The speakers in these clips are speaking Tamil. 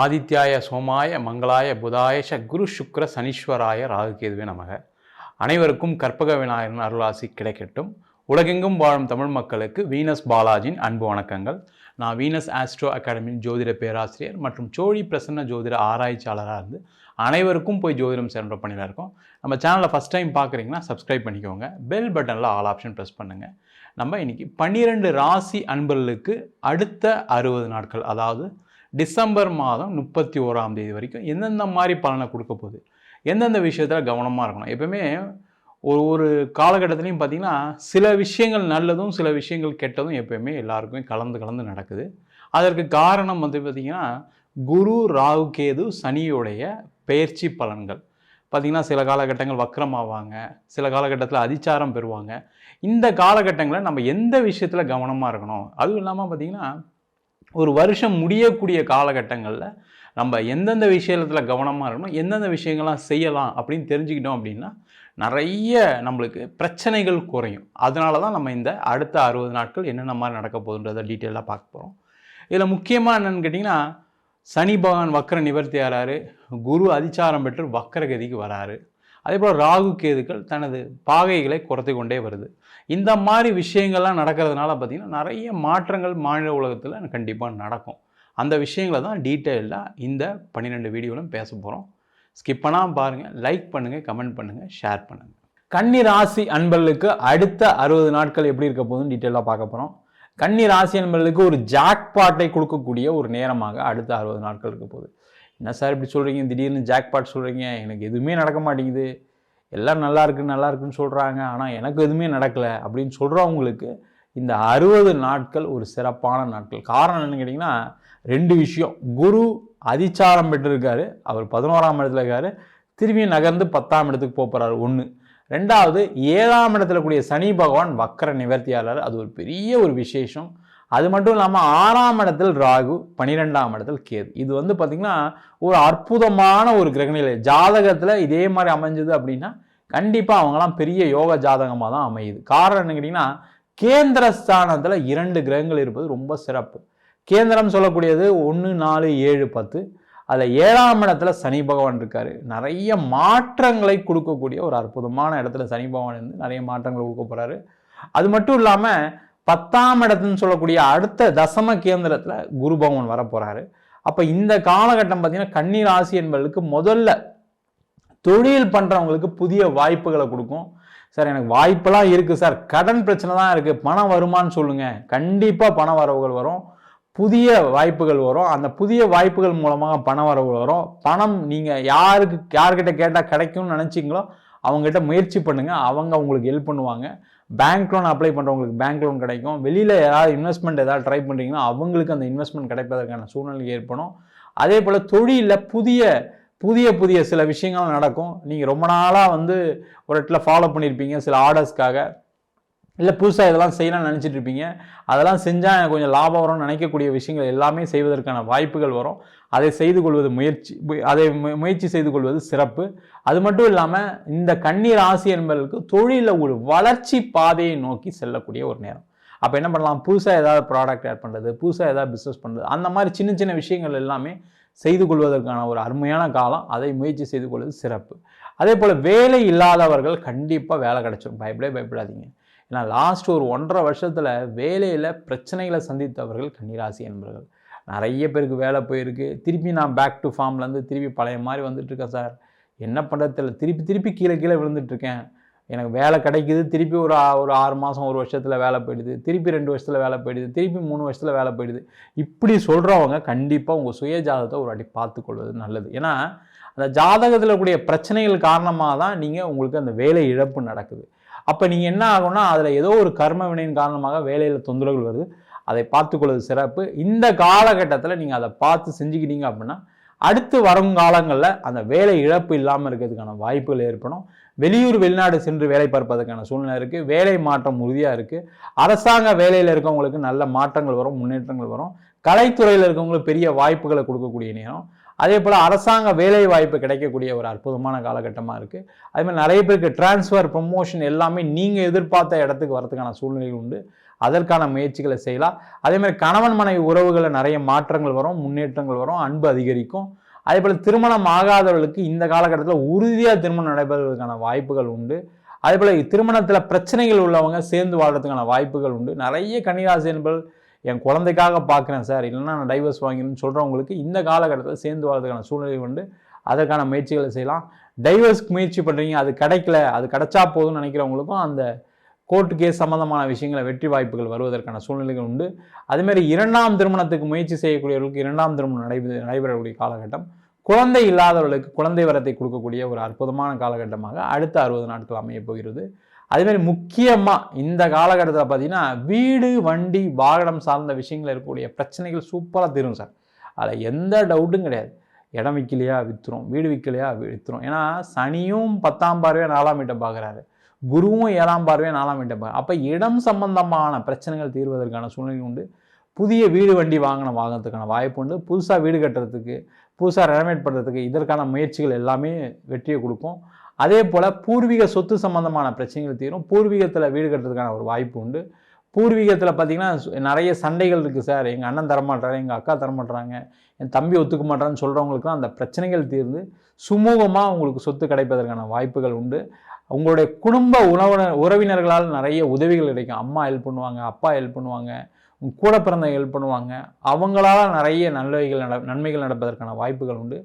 ஆதித்யாய சோமாய மங்களாய புதாயஷ குரு சுக்ர சனீஸ்வராய ராகுகேதுவே நமக. அனைவருக்கும் கற்பக விநாயகன் அருளாசி கிடைக்கட்டும். உலகெங்கும் வாழும் தமிழ் மக்களுக்கு வீனஸ் பாலாஜின் அன்பு வணக்கங்கள். நான் வீனஸ் ஆஸ்ட்ரோ அகாடமியின் ஜோதிட பேராசிரியர் மற்றும் சோழி பிரசன்ன ஜோதிட ஆராய்ச்சியாளராக இருந்து அனைவருக்கும் போய் ஜோதிடம் சென்ற பண்ணியில் இருக்கோம். நம்ம சேனலை ஃபஸ்ட் டைம் பார்க்குறீங்கன்னா சப்ஸ்கிரைப் பண்ணிக்கோங்க. பெல் பட்டனில் ஆல் ஆப்ஷன் ப்ரெஸ் பண்ணுங்கள் நம்ம இன்றைக்கி பன்னிரெண்டு ராசி அன்பர்களுக்கு அடுத்த அறுபது நாட்கள் அதாவது டிசம்பர் மாதம் முப்பத்தி ஓராம் தேதி வரைக்கும் எந்தெந்த மாதிரி பலனை கொடுக்க போகுது? எந்தெந்த விஷயத்தில் கவனமாக இருக்கணும்? எப்பவுமே ஒரு ஒரு காலகட்டத்துலையும் பார்த்தீங்கன்னா சில விஷயங்கள் நல்லதும் சில விஷயங்கள் கெட்டதும் எப்பயுமே எல்லாருக்குமே கலந்து கலந்து நடக்குது. அதற்கு காரணம் வந்து பார்த்திங்கன்னா குரு ராகு கேது சனியுடைய பயிற்சி பலன்கள். பார்த்திங்கன்னா சில காலகட்டங்கள் வக்கரமாவாங்க சில காலகட்டத்தில் அதிச்சாரம் பெறுவாங்க. இந்த காலகட்டங்களில் நம்ம எந்த விஷயத்தில் கவனமாக இருக்கணும்? அதுவும் இல்லாமல் பார்த்திங்கன்னா ஒரு வருஷம் முடியக்கூடிய காலகட்டங்களில் நம்ம எந்தெந்த விஷயத்தில் கவனமாக இருக்கணும் எந்தெந்த விஷயங்கள்லாம் செய்யலாம் அப்படின்னு தெரிஞ்சுக்கிட்டோம் அப்படின்னா நிறைய நம்மளுக்கு பிரச்சனைகள் குறையும். அதனால தான் நம்ம இந்த அடுத்த அறுபது நாட்கள் என்னென்ன மாதிரி நடக்க போகுதுன்றதை டீட்டெயிலாக பார்க்க போகிறோம் இதில் முக்கியமாக என்னென்னு கேட்டிங்கன்னா சனி பகவான் வக்கர நிவர்த்தி ஆறாரு குரு அதிச்சாரம் பெற்று வக்கரகதிக்கு வராரு. அதே போல் ராகு கேதுக்கள் தனது பாகைகளை குறைத்து கொண்டே வருது. இந்த மாதிரி விஷயங்கள்லாம் நடக்கிறதுனால பார்த்திங்கன்னா நிறைய மாற்றங்கள் மாநில உலகத்தில் கண்டிப்பாக நடக்கும். அந்த விஷயங்களை தான் டீட்டெயிலாக இந்த பன்னிரெண்டு வீடியோவிலும் பேச போகிறோம் ஸ்கிப் பண்ணாமல் பாருங்கள் லைக் பண்ணுங்கள் கமெண்ட் பண்ணுங்கள் ஷேர் பண்ணுங்கள் கன்னி ராசி அன்பர்களுக்கு அடுத்த அறுபது நாட்கள் எப்படி இருக்க போகுதுன்னு டீட்டெயிலாக பார்க்க போகிறோம் கன்னி ராசி அன்பர்களுக்கு ஒரு ஜாக்பாட்டை கொடுக்கக்கூடிய ஒரு நேரமாக அடுத்த அறுபது நாட்கள் இருக்க போகுது. என்ன சார் இப்படி சொல்கிறீங்க திடீர்னு ஜாக்பாட் சொல்கிறீங்க எனக்கு எதுவுமே நடக்க மாட்டேங்குது. எல்லாம் நல்லா இருக்கு நல்லா இருக்குன்னு சொல்கிறாங்க ஆனால் எனக்கு எதுவுமே நடக்கலை அப்படின்னு சொல்கிறவங்களுக்கு இந்த அறுபது நாட்கள் ஒரு சிறப்பான நாட்கள். காரணம் என்னன்னு கேட்டிங்கன்னா ரெண்டு விஷயம். குரு அதிச்சாரம் பெற்றிருக்காரு. அவர் பதினோராம் இடத்துல இருக்கார். திரும்பியும் நகர்ந்து பத்தாம் இடத்துக்கு போக போகிறாரு ஒன்று ரெண்டாவது ஏழாம் இடத்துல கூடிய சனி பகவான் வக்கர நிவர்த்தியாளர். அது ஒரு பெரிய ஒரு விசேஷம். அது மட்டும் இல்லாமல் ஆறாம் இடத்தில் ராகு பன்னிரெண்டாம் இடத்தில் கேது. இது வந்து பார்த்திங்கன்னா ஒரு அற்புதமான ஒரு கிரகநிலை. ஜாதகத்தில் இதே மாதிரி அமைஞ்சது அப்படின்னா கண்டிப்பாக அவங்களாம் பெரிய யோக ஜாதகமாக தான் அமையுது. காரணம் என்ன கேட்டிங்கன்னா கேந்திர ஸ்தானத்தில் இரண்டு கிரகங்கள் இருப்பது ரொம்ப சிறப்பு. கேந்திரம் சொல்லக்கூடியது ஒன்று நாலு ஏழு பத்து. அதில் ஏழாம் இடத்துல சனி பகவான் இருக்கார். நிறைய மாற்றங்களை கொடுக்கக்கூடிய ஒரு அற்புதமான இடத்துல சனி பகவான் இருந்து நிறைய மாற்றங்கள் கொடுக்க போகிறாரு அது மட்டும் இல்லாமல் பத்தாம் இடத்துன்னு சொல்லக்கூடிய அடுத்த தசம கேந்திரத்தில் குரு பகவான் வர போகிறாரு அப்போ இந்த காலகட்டம் பார்த்தீங்கன்னா கன்னி ராசி என்பவர்களுக்கு முதல்ல தொழில் பண்ணுறவங்களுக்கு புதிய வாய்ப்புகளை கொடுக்கும். சார் எனக்கு வாய்ப்பெல்லாம் இருக்குது சார். கடன் பிரச்சனை தான் இருக்குது பணம் வருமானு சொல்லுங்கள் கண்டிப்பாக பண வரவுகள் வரும். புதிய வாய்ப்புகள் வரும். அந்த புதிய வாய்ப்புகள் மூலமாக பண வரவுகள் வரும். பணம் நீங்கள் யாருக்கு யார்கிட்ட கேட்டால் கிடைக்கும்னு நினச்சிங்களோ அவங்ககிட்ட முயற்சி பண்ணுங்கள் அவங்க உங்களுக்கு ஹெல்ப் பண்ணுவாங்க. பேங்க் லோன் அப்ளை பண்ணுறவங்களுக்கு பேங்க் லோன் கிடைக்கும். வெளியில் யாராவது இன்வெஸ்ட்மெண்ட் ஏதாவது ட்ரை பண்ணுறீங்கன்னா அவங்களுக்கு அந்த இன்வெஸ்ட்மெண்ட் கிடைப்பதற்கான சூழ்நிலை ஏற்படும். அதே போல் தொழிலில் புதிய புதிய புதிய சில விஷயங்கள் நடக்கும். நீங்கள் ரொம்ப நாளாக வந்து ஒரு இடத்துல ஃபாலோ பண்ணியிருப்பீங்க சில ஆர்டர்ஸ்க்காக இல்லை புதுசாக இதெல்லாம் செய்யலாம்னு நினச்சிட்டு இருப்பீங்க. அதெல்லாம் செஞ்சால் எனக்கு கொஞ்சம் லாபம் வரும்னு நினைக்கக்கூடிய விஷயங்கள் எல்லாமே செய்வதற்கான வாய்ப்புகள் வரும். அதை செய்து கொள்வது முயற்சி அதை முயற்சி செய்து கொள்வது சிறப்பு. அது மட்டும் இல்லாமல் இந்த கண்ணீர் ராசி என்பதற்கு தொழிலில் ஒரு வளர்ச்சி பாதையை நோக்கி செல்லக்கூடிய ஒரு நேரம். அப்போ என்ன பண்ணலாம்? புதுசாக ஏதாவது ப்ராடக்ட் ஆட் பண்ணுறது புதுசாக ஏதாவது பிஸ்னஸ் பண்ணுறது அந்த மாதிரி சின்ன சின்ன விஷயங்கள் எல்லாமே செய்து கொள்வதற்கான ஒரு அருமையான காலம். அதை முயற்சி செய்து கொள்வது சிறப்பு. அதே போல் வேலை இல்லாதவர்கள் கண்டிப்பாக வேலை கிடச்சிடும் பயப்படே பயப்படாதீங்க. ஏன்னா லாஸ்ட் ஒரு ஒன்றரை வருஷத்தில் வேலையில் பிரச்சனைகளை சந்தித்தவர்கள் கன்னிராசி என்பவர்கள். நிறைய பேருக்கு வேலை போயிருக்கு. திருப்பி நான் பேக் டு ஃபார்ம்லேருந்து திருப்பி பழைய மாதிரி வந்துட்டுருக்கேன் சார். என்ன பண்ணுறது திருப்பி திருப்பி கீழே கீழே விழுந்துட்டுருக்கேன். எனக்கு வேலை கிடைக்குது. திருப்பி ஒரு ஒரு ஆறு மாதம் ஒரு வருஷத்தில் வேலை போயிடுது. திருப்பி ரெண்டு வருஷத்தில் வேலை போயிடுது. திருப்பி மூணு வருஷத்தில் வேலை போயிடுது. இப்படி சொல்கிறவங்க கண்டிப்பாக உங்கள் சுய ஜாதகத்தை ஒரு வாட்டி பார்த்துக்கொள்வது நல்லது. ஏன்னா அந்த ஜாதகத்தில் கூடிய பிரச்சனைகள் காரணமாக தான் நீங்கள் உங்களுக்கு அந்த வேலை இழப்பு நடக்குது. அப்போ நீங்கள் என்ன ஆகும்னா அதில் ஏதோ ஒரு கர்ம வினையின் காரணமாக வேலையில் தொந்தரவுகள் வருது. அதை பார்த்துக்கொள்வது சிறப்பு. இந்த காலகட்டத்தில் நீங்கள் அதை பார்த்து செஞ்சுக்கிட்டீங்க அப்படின்னா அடுத்து வரும் காலங்களில் அந்த வேலை இழப்பு இல்லாமல் இருக்கிறதுக்கான வாய்ப்புகள் ஏற்படும். வெளியூர் வெளிநாடு சென்று வேலை பார்ப்பதற்கான சூழ்நிலை இருக்குது வேலை மாற்றம் உறுதியாக இருக்குது அரசாங்க வேலையில் இருக்கவங்களுக்கு நல்ல மாற்றங்கள் வரும் முன்னேற்றங்கள் வரும். கலைத்துறையில் இருக்கவங்களுக்கு பெரிய வாய்ப்புகளை கொடுக்கக்கூடிய நேரம். அதே போல் அரசாங்க வேலை வாய்ப்பு கிடைக்கக்கூடிய ஒரு அற்புதமான காலகட்டமாக இருக்குது அதே மாதிரி நிறைய பேருக்கு டிரான்ஸ்ஃபர் ப்ரொமோஷன் எல்லாமே நீங்கள் எதிர்பார்த்த இடத்துக்கு வரதுக்கான சூழ்நிலைகள் உண்டு. அதற்கான முயற்சிகளை செய்யலாம். அதே மாதிரி கணவன் மனைவி உறவுகளில் நிறைய மாற்றங்கள் வரும் முன்னேற்றங்கள் வரும் அன்பு அதிகரிக்கும். அதே போல் திருமணம் ஆகாதவர்களுக்கு இந்த காலகட்டத்தில் உறுதியாக திருமணம் நடைபெறுவதற்கான வாய்ப்புகள் உண்டு. அதே போல் திருமணத்தில் பிரச்சனைகள் உள்ளவங்க சேர்ந்து வாழ்கிறதுக்கான வாய்ப்புகள் உண்டு. நிறைய கன்னிராசி என்பது என் குழந்தைக்காக பார்க்குறேன் சார் இல்லைன்னா நான் டைவர்ஸ் வாங்கினு சொல்கிறவங்களுக்கு இந்த காலகட்டத்தில் சேர்ந்து வாழ்றதுக்கான சூழ்நிலை உண்டு. அதற்கான முயற்சிகளை செய்யலாம். டைவர்ஸ்க்கு முயற்சி பண்ணுறீங்க அது கிடைக்கல அது கிடைச்சா போதும்னு நினைக்கிறவங்களுக்கும் அந்த கோர்ட்டு கேஸ் சம்மந்தமான விஷயங்களை வெற்றி வாய்ப்புகள் வருவதற்கான சூழ்நிலைகள் உண்டு. அதேமாதிரி இரண்டாம் திருமணத்துக்கு முயற்சி செய்யக்கூடியவர்களுக்கு இரண்டாம் திருமணம் நடைபெற நடைபெறக்கூடிய காலகட்டம் குழந்தை இல்லாதவர்களுக்கு குழந்தை வரத்தை கொடுக்கக்கூடிய ஒரு அற்புதமான காலகட்டமாக அடுத்த அறுபது நாட்கள் அமைய போகிறது. அதேமாதிரி முக்கியமாக இந்த காலகட்டத்தில் பார்த்தீங்கன்னா வீடு வண்டி வாகனம் சார்ந்த விஷயங்கள் இருக்கக்கூடிய பிரச்சனைகள் சூப்பராக தீரும் சார். அதில் எந்த டவுட்டும் கிடையாது. இடம் விற்கலையா விற்றுரும் வீடு விற்கலையா விற்றுரும் ஏன்னா சனியும் பத்தாம் பார்வையாக நாலாம் வீட்டை பார்க்குறாரு குருவும் ஏழாம் பார்வையாக நாலாம் வீட்டை பார்க்க அப்போ இடம் சம்பந்தமான பிரச்சனைகள் தீர்வதற்கான சூழ்நிலை உண்டு. புதிய வீடு வண்டி வாங்கின வாங்கிறதுக்கான வாய்ப்பு உண்டு. புதுசாக வீடு கட்டுறதுக்கு புதுசாக ரெனோவேட் பண்ணுறதுக்கு இதற்கான முயற்சிகள் எல்லாமே வெற்றியை கொடுக்கும். அதே போல் பூர்வீக சொத்து சம்பந்தமான பிரச்சனைகள் தீரும். பூர்வீகத்தில் வீடு கட்டுறதுக்கான ஒரு வாய்ப்பு உண்டு. பூர்வீகத்தில் பார்த்தீங்கன்னா நிறைய சண்டைகள் இருக்குது சார். எங்கள் அண்ணன் தரமாட்டாரு எங்கள் அக்கா தரமாட்டுறாங்க என் தம்பி ஒத்துக்க மாட்டான்னு சொல்கிறவங்களுக்குலாம் அந்த பிரச்சனைகள் தீர்ந்து சுமூகமாக உங்களுக்கு சொத்து கிடைப்பதற்கான வாய்ப்புகள் உண்டு. உங்களுடைய குடும்ப உணவு உறவினர்களால் நிறைய உதவிகள் கிடைக்கும். அம்மா ஹெல்ப் பண்ணுவாங்க அப்பா ஹெல்ப் பண்ணுவாங்க உங்கள் கூட பிறந்த ஹெல்ப் பண்ணுவாங்க. அவங்களால நிறைய நல்லவைகள் நட நன்மைகள் நடப்பதற்கான வாய்ப்புகள் உண்டு.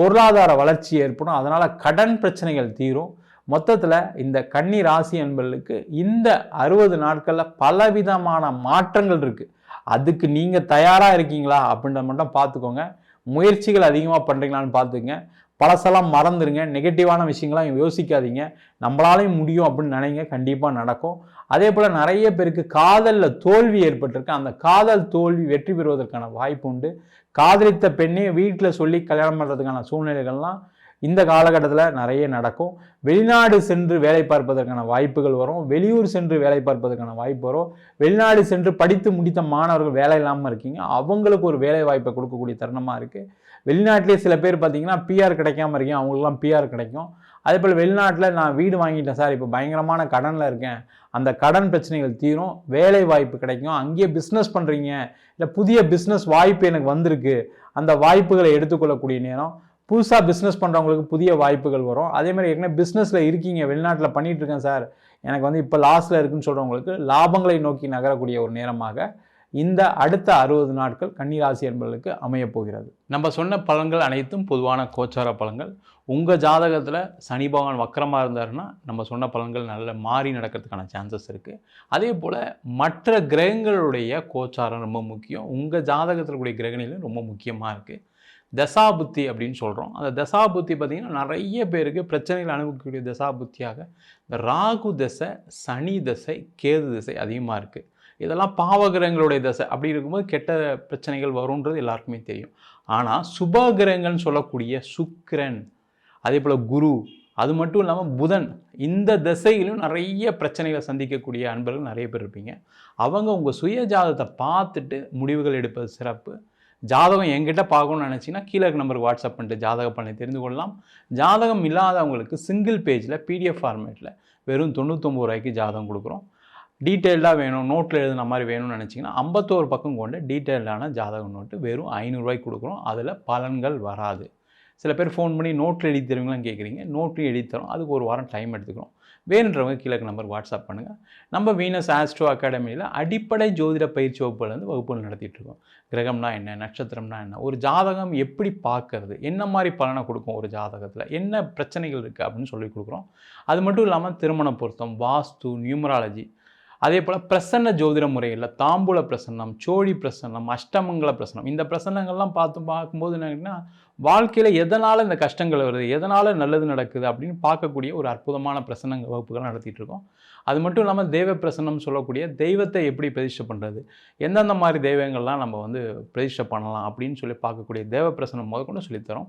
பொருளாதார வளர்ச்சி ஏற்படும். அதனால் கடன் பிரச்சனைகள் தீரும். மொத்தத்தில் இந்த கன்னி ராசி என்பர்களுக்கு இந்த அறுபது நாட்களில் பலவிதமான மாற்றங்கள் இருக்குது அதுக்கு நீங்கள் தயாராக இருக்கீங்களா அப்படின்ற மட்டும் பார்த்துக்கோங்க. முயற்சிகள் அதிகமாக பண்ணுறீங்களான்னு பார்த்துங்க பழசெல்லாம் மறந்துடுங்க நெகட்டிவான விஷயங்களாம் யோசிக்காதீங்க. நம்மளாலையும் முடியும் அப்படின்னு நினைங்க. கண்டிப்பாக நடக்கும். அதே போல் நிறைய பேருக்கு காதலில் தோல்வி ஏற்பட்டிருக்கு. அந்த காதல் தோல்வி வெற்றி பெறுவதற்கான வாய்ப்பு உண்டு. காதலித்த பெண்ணே வீட்டில் சொல்லி கல்யாணம் பண்ணுறதுக்கான சூழ்நிலைகள்லாம் இந்த காலகட்டத்தில் நிறைய நடக்கும். வெளிநாடு சென்று வேலை பார்ப்பதற்கான வாய்ப்புகள் வரும். வெளியூர் சென்று வேலை பார்ப்பதற்கான வாய்ப்பு வரும். வெளிநாடு சென்று படித்து முடித்த மாணவர்கள் வேலை இல்லாமல் இருக்கீங்க. அவங்களுக்கு ஒரு வேலை வாய்ப்பை கொடுக்கக்கூடிய தருணமாக இருக்குது வெளிநாட்டிலே சில பேர் பார்த்தீங்கன்னா பிஆர் கிடைக்காம இருக்கீங்க அவங்களுக்குலாம் பிஆர் கிடைக்கும். அதே போல் வெளிநாட்டில் நான் வீடு வாங்கிட்டேன் சார். இப்போ பயங்கரமான கடனில் இருக்கேன். அந்த கடன் பிரச்சனைகள் தீரும். வேலை வாய்ப்பு கிடைக்கும். அங்கேயே பிஸ்னஸ் பண்ணுறீங்க இல்லை புதிய பிஸ்னஸ் வாய்ப்பு எனக்கு வந்திருக்கு. அந்த வாய்ப்புகளை எடுத்துக்கொள்ளக்கூடிய நேரம். புதுசாக பிஸ்னஸ் பண்ணுறவங்களுக்கு புதிய வாய்ப்புகள் வரும். அதே மாதிரி ஏற்கனவே பிஸ்னஸில் இருக்கீங்க. வெளிநாட்டில் பண்ணிகிட்டு இருக்கேன் சார். எனக்கு வந்து இப்போ லாஸில் இருக்குன்னு சொல்கிறவங்களுக்கு லாபங்களை நோக்கி நகரக்கூடிய ஒரு நேரமாக இந்த அடுத்த அறுபது நாட்கள் கன்னிராசி என்பவர்களுக்கு அமையப்போகிறது நம்ம சொன்ன பலன்கள் அனைத்தும் பொதுவான கோச்சார பலன்கள் உங்கள் ஜாதகத்தில் சனி பகவான் வக்கரமாக இருந்தாருன்னா நம்ம சொன்ன பலன்கள் நல்ல மாறி நடக்கிறதுக்கான சான்சஸ் இருக்குது அதே போல் மற்ற கிரகங்களுடைய கோச்சாரம் ரொம்ப முக்கியம். உங்கள் ஜாதகத்தில் கூடிய கிரகணிலும் ரொம்ப முக்கியமாக இருக்குது தசாபுத்தி அப்படின்னு சொல்கிறோம் அந்த தசாபுத்தி பார்த்திங்கன்னா நிறைய பேருக்கு பிரச்சனைகள் அனுபவிக்கக்கூடிய தசாபுத்தியாக ராகு தசை சனி தசை கேது தசை அதிகமாக இருக்குது இதெல்லாம் பாவகிரகங்களுடைய தசை. அப்படி இருக்கும்போது கெட்ட பிரச்சனைகள் வரும்ன்றது எல்லாருக்குமே தெரியும். ஆனால் சுபகிரகங்கள்னு சொல்லக்கூடிய சுக்கிரன் அதே போல் குரு அது மட்டும் இல்லாமல் புதன் இந்த திசையிலும் நிறைய பிரச்சனைகளை சந்திக்கக்கூடிய அன்பர்கள் நிறைய பேர் இருப்பீங்க. அவங்க உங்கள் சுய ஜாதகத்தை பார்த்துட்டு முடிவுகள் எடுப்பது சிறப்பு. ஜாதகம் எங்கிட்ட பார்க்கணும்னு நினச்சிங்கன்னா கீழே நம்பருக்கு வாட்ஸ்அப் பண்ணிட்டு ஜாதக பண்ணி தெரிந்து கொள்ளலாம். ஜாதகம் இல்லாதவங்களுக்கு சிங்கிள் பேஜில் பிடிஎஃப் ஃபார்மேட்டில் வெறும் தொண்ணூத்தொம்பது ரூபாய்க்கு ஜாதகம் கொடுக்குறோம். டீட்டெயில்டாக வேணும் நோட்டில் எழுதுன மாதிரி வேணும்னு நினச்சிங்கன்னா ஐம்பத்தோரு பக்கம் கொண்டு டீட்டெயில்டான ஜாதகம் நோட்டு வெறும் ஐநூறுரூவாய்க்கு கொடுக்குறோம். அதில் பலன்கள் வராது. சில பேர் ஃபோன் பண்ணி நோட்டில் எழுதி தருவீங்களாம் கேட்குறீங்க நோட்லையும் எழுதி தரோம். அதுக்கு ஒரு வாரம் டைம் எடுத்துக்கிறோம். வேணுன்றவங்க கீழே நம்பர் வாட்ஸ்அப் பண்ணுங்கள் நம்ம வீனஸ் ஆஸ்ட்ரோ அகாடமியில் அடிப்படை ஜோதிட பயிற்சி வகுப்புலேருந்து வகுப்புகள் நடத்திட்டுருக்கோம் கிரகம்னா என்ன நட்சத்திரம்னா என்ன ஒரு ஜாதகம் எப்படி பார்க்கறது என்ன மாதிரி பலனை கொடுக்கும் ஒரு ஜாதகத்தில் என்ன பிரச்சனைகள் இருக்குது அப்படின்னு சொல்லி கொடுக்குறோம். அது மட்டும் இல்லாமல் திருமண பொருத்தம் வாஸ்து நியூமராலஜி அதே போல் பிரசன்ன ஜோதிட முறையில் தாம்பூல பிரசன்னம் சோழி பிரசன்னம் அஷ்டமங்கல பிரசன்னம் இந்த பிரசன்னங்கள்லாம் பார்த்து பார்க்கும்போது என்னன்னா வாழ்க்கையில் எதனால் இந்த கஷ்டங்கள் வருது எதனால் நல்லது நடக்குது அப்படின்னு பார்க்கக்கூடிய ஒரு அற்புதமான பிரசன்ன வகுப்புகள் நடத்திட்டு இருக்கோம். அது மட்டும் இல்லாமல் தெய்வ பிரசன்னம் சொல்லக்கூடிய தெய்வத்தை எப்படி பிரதிஷ்டை பண்ணுறது எந்தெந்த மாதிரி தெய்வங்கள்லாம் நம்ம வந்து பிரதிஷ்டை பண்ணலாம் அப்படின்னு சொல்லி பார்க்கக்கூடிய தேவ பிரசனம் முதற்கொண்டு சொல்லித்தரோம்.